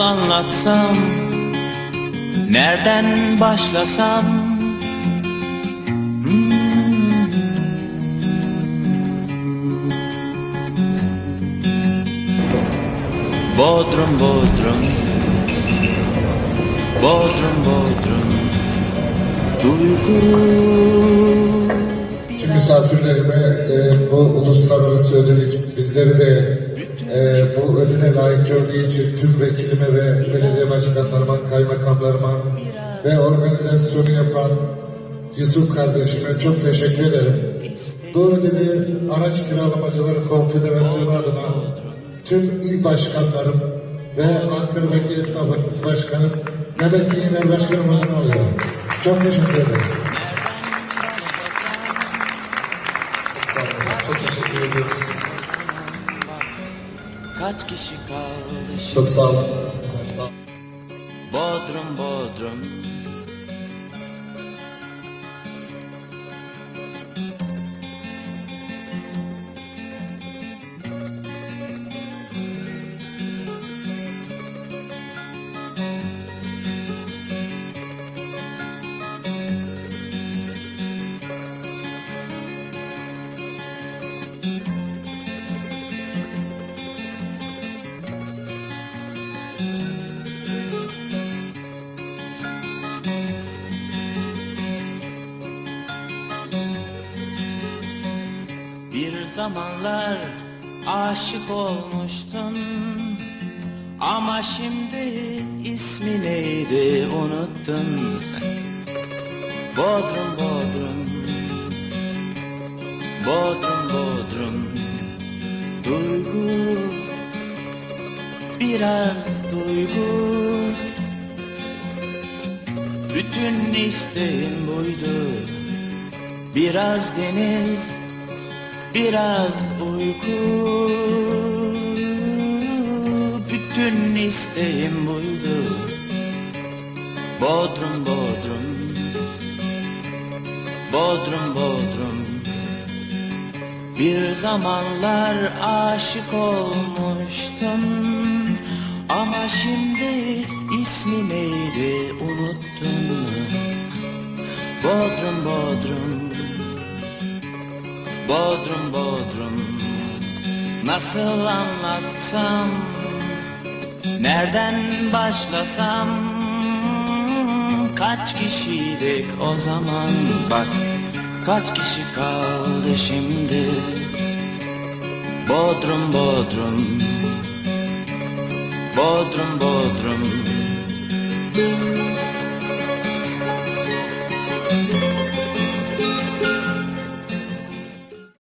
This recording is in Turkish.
anlatsam Nereden başlasam? Hmm. Bodrum Bodrum. Bodrum Bodrum. Duygu. Misafirlerime e, bu uluslararası ödül bizleri de e, bu ödüle layık gördüğü için tüm vekilime ve belediye başkanlarıma, kaymakamlarıma ve organizasyonu yapan Yusuf kardeşime çok teşekkür ederim. Bu ödülü Araç Kiralamacıları Konfederasyonu adına tüm il başkanlarım ve Ankara'daki esnaf Odası başkanım Mehmet Yener Başkanım adına alıyorum. Çok teşekkür ederim. Çok teşekkür ediyoruz. Kaç kişi kaldı Çok sağ olun. Sağ olun. Bodrum Bodrum zamanlar aşık olmuştun. Ama şimdi ismi neydi unuttun. Bodrum Bodrum. Bodrum Bodrum. Duygu. Biraz duygu. Bütün isteğim buydu. Biraz deniz Biraz uyku Bütün isteğim buydu. Bodrum Bodrum Bodrum Bodrum. Bir zamanlar aşık olmuştum. Ama şimdi ismi neydi unuttun Bodrum Bodrum Bodrum Bodrum Nasıl anlatsam Nereden başlasam? Kaç kişiydik o zaman? Bak kaç kişi kaldı şimdi? Bodrum Bodrum Bodrum Bodrum